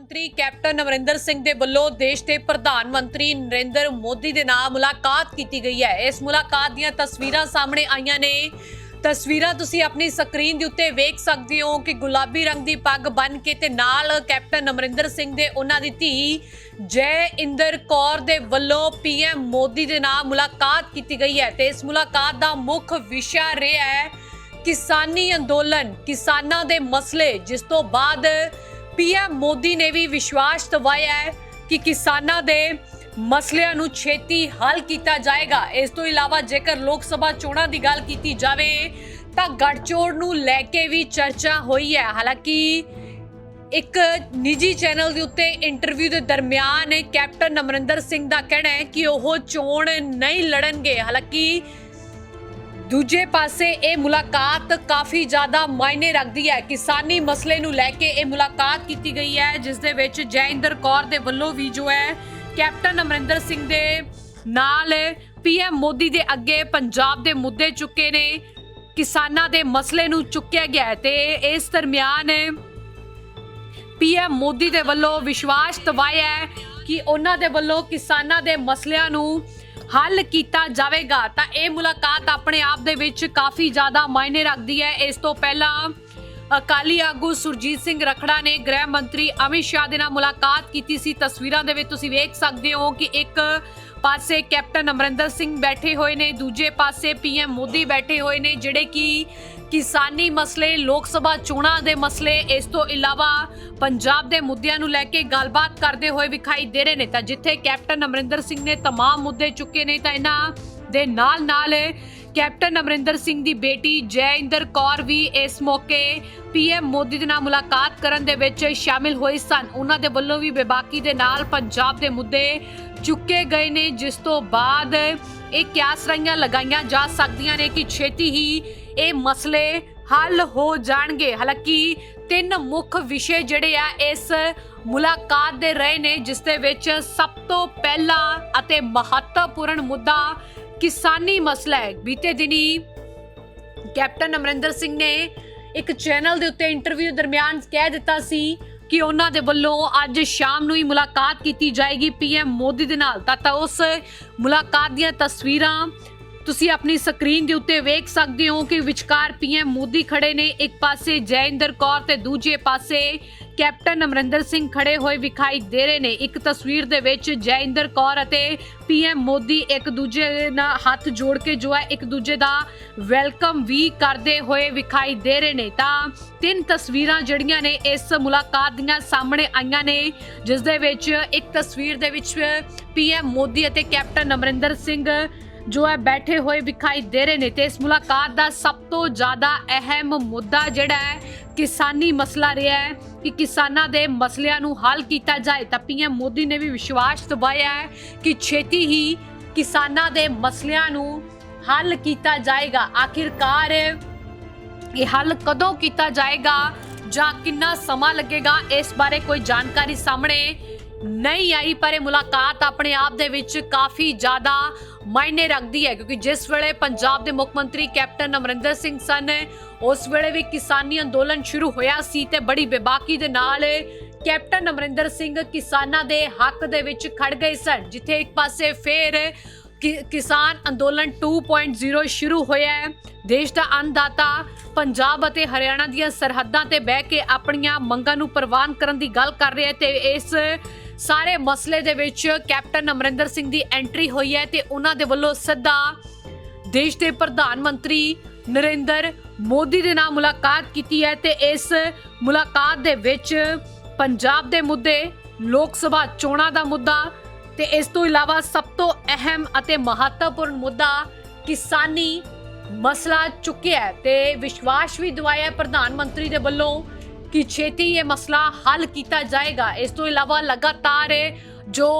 ਮੰਤਰੀ ਕੈਪਟਨ ਅਮਰਿੰਦਰ ਸਿੰਘ ਦੇ ਵੱਲੋਂ ਦੇਸ਼ ਦੇ ਪ੍ਰਧਾਨ ਮੰਤਰੀ ਨਰਿੰਦਰ ਮੋਦੀ ਦੇ ਨਾਲ ਮੁਲਾਕਾਤ ਕੀਤੀ ਗਈ ਹੈ। ਇਸ ਮੁਲਾਕਾਤ ਦੀਆਂ ਤਸਵੀਰਾਂ ਸਾਹਮਣੇ ਆਈਆਂ ਨੇ। ਤਸਵੀਰਾਂ ਤੁਸੀਂ ਆਪਣੀ ਸਕਰੀਨ ਦੇ ਉੱਤੇ ਵੇਖ ਸਕਦੇ ਹੋ ਕਿ ਗੁਲਾਬੀ ਰੰਗ ਦੀ ਪੱਗ ਬੰਨ ਕੇ ਤੇ ਨਾਲ ਕੈਪਟਨ ਅਮਰਿੰਦਰ ਸਿੰਘ ਦੇ ਉਹਨਾਂ ਦੀ ਧੀ ਜੈ ਇੰਦਰ ਕੌਰ ਦੇ ਵੱਲੋਂ ਪੀਐਮ ਮੋਦੀ ਦੇ ਨਾਲ ਮੁਲਾਕਾਤ ਕੀਤੀ ਗਈ ਹੈ ਤੇ ਇਸ ਮੁਲਾਕਾਤ ਦਾ ਮੁੱਖ ਵਿਸ਼ਾ ਰਿਹਾ ਹੈ ਕਿਸਾਨੀ ਅੰਦੋਲਨ, ਕਿਸਾਨਾਂ ਦੇ ਮਸਲੇ, ਜਿਸ ਤੋਂ ਬਾਅਦ ਪੀਐਮ ਮੋਦੀ ਨੇ ਵੀ ਵਿਸ਼ਵਾਸ ਦਿਵਾਇਆ ਹੈ ਕਿ ਕਿਸਾਨਾਂ ਦੇ ਮਸਲਿਆਂ ਨੂੰ ਛੇਤੀ ਹੱਲ ਕੀਤਾ ਜਾਏਗਾ। ਇਸ ਤੋਂ ਇਲਾਵਾ ਜੇਕਰ ਲੋਕ ਸਭਾ ਚੋਣਾਂ ਦੀ ਗੱਲ ਕੀਤੀ ਜਾਵੇ, ਤਾਂ ਗੱਠਜੋੜ ਨੂੰ ਲੈ ਕੇ ਵੀ ਚਰਚਾ ਹੋਈ ਹੈ। ਹਾਲਾਂਕਿ ਇੱਕ ਨਿੱਜੀ ਚੈਨਲ ਦੇ ਉੱਤੇ ਇੰਟਰਵਿਊ ਦੇ ਦਰਮਿਆਨ ਕੈਪਟਨ ਅਮਰਿੰਦਰ ਸਿੰਘ ਦਾ ਕਹਿਣਾ ਹੈ ਕਿ ਉਹ ਚੋਣ ਨਹੀਂ ਲੜਨਗੇ। ਹਾਲਾਂਕਿ ਦੂਜੇ ਪਾਸੇ ਇਹ ਮੁਲਾਕਾਤ ਕਾਫੀ ਜ਼ਿਆਦਾ ਮਾਇਨੇ ਰੱਖਦੀ ਹੈ। ਕਿਸਾਨੀ ਮਸਲੇ ਨੂੰ ਲੈ ਕੇ ਇਹ ਮੁਲਾਕਾਤ ਕੀਤੀ ਗਈ ਹੈ, ਜਿਸ ਦੇ ਵਿੱਚ ਜੈਇੰਦਰ ਕੌਰ ਦੇ ਵੱਲੋਂ ਵੀ ਜੋ ਹੈ, ਕੈਪਟਨ ਅਮਰਿੰਦਰ ਸਿੰਘ ਦੇ ਨਾਲ ਪੀਐਮ ਮੋਦੀ ਦੇ ਅੱਗੇ ਪੰਜਾਬ ਦੇ ਮੁੱਦੇ ਚੁੱਕੇ ਨੇ, ਕਿਸਾਨਾਂ ਦੇ ਮਸਲੇ ਨੂੰ ਚੁੱਕਿਆ ਗਿਆ ਹੈ ਤੇ ਇਸ ਦਰਮਿਆਨ ਪੀਐਮ ਮੋਦੀ ਦੇ ਵੱਲੋਂ ਵਿਸ਼ਵਾਸ ਦਵਾਇਆ ਕਿ ਉਹਨਾਂ ਦੇ ਵੱਲੋਂ ਕਿਸਾਨਾਂ ਦੇ ਮਸਲਿਆਂ ਨੂੰ ਹੱਲ ਕੀਤਾ ਜਾਵੇਗਾ, ਤਾਂ ਇਹ ਮੁਲਾਕਾਤ ਆਪਣੇ ਆਪ ਦੇ ਵਿੱਚ ਕਾਫੀ ਜ਼ਿਆਦਾ ਮਾਇਨੇ ਰੱਖਦੀ ਹੈ। ਇਸ ਤੋਂ ਪਹਿਲਾਂ ਅਕਾਲੀ ਆਗੂ ਸੁਰਜੀਤ ਸਿੰਘ ਰਖੜਾ ਨੇ ਗ੍ਰਹਿ ਮੰਤਰੀ ਅਮਿਤ ਸ਼ਾਹ ਦੇ ਨਾਲ ਮੁਲਾਕਾਤ ਕੀਤੀ ਸੀ। ਤਸਵੀਰਾਂ ਦੇ ਵਿੱਚ ਤੁਸੀਂ ਵੇਖ ਸਕਦੇ ਹੋ ਕਿ ਇੱਕ ਪਾਸੇ ਕੈਪਟਨ ਅਮਰਿੰਦਰ ਸਿੰਘ ਬੈਠੇ ਹੋਏ ਨੇ, ਦੂਜੇ ਪਾਸੇ ਪੀਐਮ ਮੋਦੀ ਬੈਠੇ ਹੋਏ ਨੇ, ਜਿਹੜੇ ਕਿ ਕਿਸਾਨੀ ਮਸਲੇ ਲੋਕ ਸਭਾ ਚੋਣਾਂ ਦੇ ਮਸਲੇ ਇਸ ਤੋਂ ਇਲਾਵਾ ਪੰਜਾਬ ਦੇ ਮੁੱਦਿਆਂ ਨੂੰ ਲੈ ਕੇ ਗੱਲਬਾਤ ਕਰਦੇ ਹੋਏ ਵਿਖਾਈ ਦੇ ਰਹੇ ਨੇ ਤਾਂ ਜਿੱਥੇ ਕੈਪਟਨ ਅਮਰਿੰਦਰ ਸਿੰਘ ਨੇ तमाम ਮੁੱਦੇ ਚੁੱਕੇ ਨੇ ਤਾਂ ਇਹਨਾਂ ਦੇ ਨਾਲ ਨਾਲ ਕੈਪਟਨ ਅਮਰਿੰਦਰ ਸਿੰਘ ਦੀ ਬੇਟੀ ਜੈਇੰਦਰ ਕੌਰ ਵੀ ਇਸ ਮੌਕੇ ਪੀਐਮ ਮੋਦੀ ਦੇ ਨਾਲ ਮੁਲਾਕਾਤ ਕਰਨ ਦੇ ਵਿੱਚ ਸ਼ਾਮਿਲ ਹੋਏ ਸਨ ਉਹਨਾਂ ਦੇ ਵੱਲੋਂ ਵੀ ਬੇਬਾਕੀ ਦੇ ਨਾਲ ਪੰਜਾਬ ਦੇ ਮੁੱਦੇ ਚੁੱਕੇ ਗਏ ਨੇ ਜਿਸ ਤੋਂ ਬਾਅਦ ਇਹ ਕਿਆਸ ਰਹੀਆਂ ਲਗਾਈਆਂ ਜਾ ਸਕਦੀਆਂ ਨੇ ਕਿ ਛੇਤੀ ਹੀ ਇਹ ਮਸਲੇ ਹੱਲ ਹੋ ਜਾਣਗੇ? ਹਾਲਾਂਕਿ ਤਿੰਨ ਮੁੱਖ ਵਿਸ਼ੇ ਜਿਹੜੇ ਆ ਇਸ ਮੁਲਾਕਾਤ ਦੇ ਰਹੇ ਨੇ, ਜਿਸ ਦੇ ਵਿੱਚ ਸਭ ਤੋਂ ਪਹਿਲਾ ਅਤੇ ਮਹੱਤਵਪੂਰਨ ਮੁੱਦਾ ਕਿਸਾਨੀ ਮਸਲਾ ਹੈ। ਬੀਤੇ ਦਿਨੀ ਕੈਪਟਨ ਅਮਰਿੰਦਰ ਸਿੰਘ ਨੇ ਇੱਕ ਚੈਨਲ ਦੇ ਉੱਤੇ ਇੰਟਰਵਿਊ ਦਰਮਿਆਨ ਕਹਿ ਦਿੱਤਾ ਸੀ ਕਿ ਉਹਨਾਂ ਦੇ ਵੱਲੋਂ ਅੱਜ ਸ਼ਾਮ ਨੂੰ ਹੀ ਮੁਲਾਕਾਤ ਕੀਤੀ ਜਾਏਗੀ ਪੀਐਮ ਮੋਦੀ ਦੇ ਨਾਲ। ਤਾਂ ਉਸ ਮੁਲਾਕਾਤ ਦੀਆਂ ਤਸਵੀਰਾਂ ਤੁਸੀਂ ਆਪਣੀ ਸਕਰੀਨ ਦੇ ਉੱਤੇ ਵੇਖ ਸਕਦੇ ਹੋ ਕਿ ਵਿਚਕਾਰ ਪੀਐਮ ਮੋਦੀ ਖੜੇ ਨੇ। ਇੱਕ ਪਾਸੇ ਜੈਇੰਦਰ ਕੌਰ ਤੇ ਦੂਜੇ ਪਾਸੇ ਕੈਪਟਨ ਅਮਰਿੰਦਰ ਸਿੰਘ ਖੜੇ ਹੋਏ ਵਿਖਾਈ ਦੇ ਰਹੇ ਨੇ। ਇੱਕ ਤਸਵੀਰ ਦੇ ਵਿੱਚ ਜੈਇੰਦਰ ਕੌਰ ਅਤੇ ਪੀਐਮ ਮੋਦੀ ਇੱਕ ਦੂਜੇ ਨਾਲ ਹੱਥ ਜੋੜ ਕੇ ਜੋ ਹੈ ਇੱਕ ਦੂਜੇ ਦਾ ਵੈਲਕਮ ਵੀ ਕਰਦੇ ਹੋਏ ਵਿਖਾਈ ਦੇ ਰਹੇ ਨੇ। ਤਾਂ ਤਿੰਨ ਤਸਵੀਰਾਂ ਜਿਹੜੀਆਂ ਨੇ ਇਸ ਮੁਲਾਕਾਤ ਦੀਆਂ ਸਾਹਮਣੇ ਆਈਆਂ ਨੇ, ਜਿਸ ਦੇ ਵਿੱਚ ਇੱਕ ਤਸਵੀਰ ਦੇ ਵਿੱਚ ਪੀਐਮ ਮੋਦੀ ਅਤੇ ਕੈਪਟਨ ਅਮਰਿੰਦਰ ਸਿੰਘ ਜੋ ਹੈ ਬੈਠੇ ਹੋਏ ਵਿਖਾਈ ਦੇ ਰਹੇ ਨੇ ਤੇ ਇਸ ਮੁਲਾਕਾਤ ਦਾ ਸਭ ਤੋਂ ਜ਼ਿਆਦਾ ਅਹਿਮ ਮੁੱਦਾ ਜਿਹੜਾ ਹੈ, ਕਿਸਾਨੀ ਮਸਲਾ ਰਿਹਾ ਹੈ ਕਿ ਕਿਸਾਨਾਂ ਦੇ ਮਸਲਿਆਂ ਨੂੰ ਹੱਲ ਕੀਤਾ ਜਾਏ। ਤਾਂ ਪੀਐਮ ਮੋਦੀ ਨੇ ਵੀ ਵਿਸ਼ਵਾਸ ਦਿਵਾਇਆ ਹੈ ਕਿ ਛੇਤੀ ਹੀ ਕਿਸਾਨਾਂ ਦੇ ਮਸਲਿਆਂ ਨੂੰ ਹੱਲ ਕੀਤਾ ਜਾਏਗਾ। ਆਖਿਰਕਾਰ ਇਹ ਹੱਲ ਕਦੋਂ ਕੀਤਾ ਜਾਏਗਾ ਜਾਂ ਕਿੰਨਾ ਸਮਾਂ ਲੱਗੇਗਾ, ਇਸ ਬਾਰੇ ਕੋਈ ਜਾਣਕਾਰੀ ਸਾਹਮਣੇ ਨਹੀਂ ਆਈ, ਪਰ ਇਹ ਮੁਲਾਕਾਤ ਆਪਣੇ ਆਪ ਦੇ ਵਿੱਚ ਕਾਫੀ ਜ਼ਿਆਦਾ ਮਾਇਨੇ ਰੱਖਦੀ ਹੈ, ਕਿਉਂਕਿ ਜਿਸ ਵੇਲੇ ਪੰਜਾਬ ਦੇ ਮੁੱਖ ਮੰਤਰੀ ਕੈਪਟਨ ਅਮਰਿੰਦਰ ਸਿੰਘ ਸਨ, ਉਸ ਵੇਲੇ ਵੀ ਕਿਸਾਨੀ ਅੰਦੋਲਨ ਸ਼ੁਰੂ ਹੋਇਆ ਸੀ ਤੇ ਬੜੀ ਬੇਬਾਕੀ ਦੇ ਨਾਲ ਕੈਪਟਨ ਅਮਰਿੰਦਰ ਸਿੰਘ ਕਿਸਾਨਾਂ ਦੇ ਹੱਕ ਦੇ ਵਿੱਚ ਖੜ ਗਏ ਸਨ, ਜਿੱਥੇ ਇੱਕ ਪਾਸੇ ਫੇਰ ਕਿ- ਕਿਸਾਨ ਅੰਦੋਲਨ 2.0 ਸ਼ੁਰੂ ਹੋਇਆ ਹੈ। ਦੇਸ਼ ਦਾ ਅੰਨਦਾਤਾ ਪੰਜਾਬ ਅਤੇ ਹਰਿਆਣਾ ਦੀਆਂ ਸਰਹੱਦਾਂ ਤੇ ਬਹਿ ਕੇ ਆਪਣੀਆਂ ਮੰਗਾਂ ਨੂੰ ਪ੍ਰਵਾਨ ਕਰਨ ਦੀ ਗੱਲ ਕਰ ਰਿਹਾ ਹੈ ਤੇ ਇਸ ਸਾਰੇ ਮਸਲੇ ਦੇ ਵਿੱਚ ਕੈਪਟਨ ਅਮਰਿੰਦਰ ਸਿੰਘ ਦੀ ਐਂਟਰੀ ਹੋਈ ਹੈ ਤੇ ਉਹਨਾਂ ਦੇ ਵੱਲੋਂ ਸਿੱਧਾ ਦੇਸ਼ ਦੇ ਪ੍ਰਧਾਨ ਮੰਤਰੀ ਨਰਿੰਦਰ ਮੋਦੀ ਦੇ ਨਾਲ ਮੁਲਾਕਾਤ ਕੀਤੀ ਹੈ ਤੇ ਇਸ ਮੁਲਾਕਾਤ ਦੇ ਵਿੱਚ ਪੰਜਾਬ ਦੇ ਮੁੱਦੇ, ਲੋਕ ਸਭਾ ਚੋਣਾਂ ਦਾ ਮੁੱਦਾ ਤੇ ਇਸ ਤੋਂ ਇਲਾਵਾ ਸਭ ਤੋਂ ਅਹਿਮ ਅਤੇ ਮਹੱਤਵਪੂਰਨ ਮੁੱਦਾ ਕਿਸਾਨੀ ਮਸਲਾ ਚੁੱਕਿਆ ਹੈ ਤੇ ਵਿਸ਼ਵਾਸ ਵੀ ਦਿਵਾਇਆ ਪ੍ਰਧਾਨ ਮੰਤਰੀ ਦੇ ਵੱਲੋਂ। ਕਿ ਛੇਤੀ ਇਹ ਮਸਲਾ ਹੱਲ ਕੀਤਾ ਜਾਏਗਾ। ਇਸ ਤੋਂ ਇਲਾਵਾ ਲਗਾਤਾਰ ਜੋ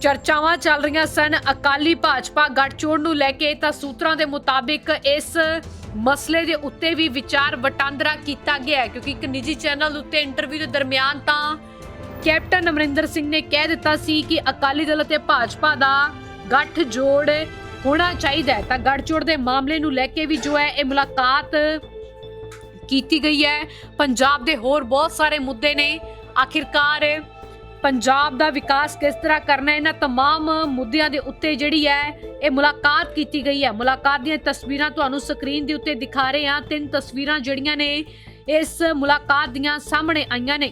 ਚਰਚਾਵਾਂ ਚੱਲ ਰਹੀਆਂ ਸਨ, ਅਕਾਲੀ ਭਾਜਪਾ ਗੱਠਜੋੜ ਨੂੰ ਲੈ ਕੇ ਤਾਂ ਸੂਤਰਾਂ ਦੇ ਮੁਤਾਬਿਕ ਇਸ ਮਸਲੇ ਦੇ ਉੱਤੇ ਵੀ ਵਿਚਾਰ ਵਟਾਂਦਰਾ ਕੀਤਾ ਗਿਆ ਕਿਉਂਕਿ ਇੱਕ ਨਿੱਜੀ ਚੈਨਲ ਉੱਤੇ ਇੰਟਰਵਿਊ ਦੇ ਦਰਮਿਆਨ ਤਾਂ ਕੈਪਟਨ ਅਮਰਿੰਦਰ ਸਿੰਘ ਨੇ ਕਹਿ ਦਿੱਤਾ ਸੀ ਕਿ ਅਕਾਲੀ ਦਲ ਅਤੇ ਭਾਜਪਾ ਦਾ ਗੱਠਜੋੜ ਹੋਣਾ ਚਾਹੀਦਾ ਤਾਂ ਗੱਠਜੋੜ ਦੇ ਮਾਮਲੇ ਨੂੰ ਲੈ ਕੇ ਵੀ ਜੋ ਹੈ ਇਹ ਮੁਲਾਕਾਤ ਕੀਤੀ ਗਈ ਹੈ ਪੰਜਾਬ ਦੇ ਹੋਰ ਬਹੁਤ ਸਾਰੇ ਮੁੱਦੇ ਨੇ ਆਖਿਰਕਾਰ ਪੰਜਾਬ ਦਾ ਵਿਕਾਸ ਕਿਸ ਤਰ੍ਹਾਂ ਕਰਨਾ ਹੈ ਇਹਨਾਂ तमाम ਮੁੱਦਿਆਂ ਦੇ ਉੱਤੇ ਜਿਹੜੀ ਹੈ ਇਹ ਮੁਲਾਕਾਤ ਕੀਤੀ ਗਈ ਹੈ ਮੁਲਾਕਾਤ ਦੀਆਂ ਤਸਵੀਰਾਂ ਤੁਹਾਨੂੰ ਸਕਰੀਨ ਦੇ ਉੱਤੇ ਦਿਖਾ ਰਹੇ ਹਾਂ ਤਿੰਨ ਤਸਵੀਰਾਂ ਜਿਹੜੀਆਂ ਨੇ ਇਸ ਮੁਲਾਕਾਤ ਦੀਆਂ ਸਾਹਮਣੇ ਆਈਆਂ ਨੇ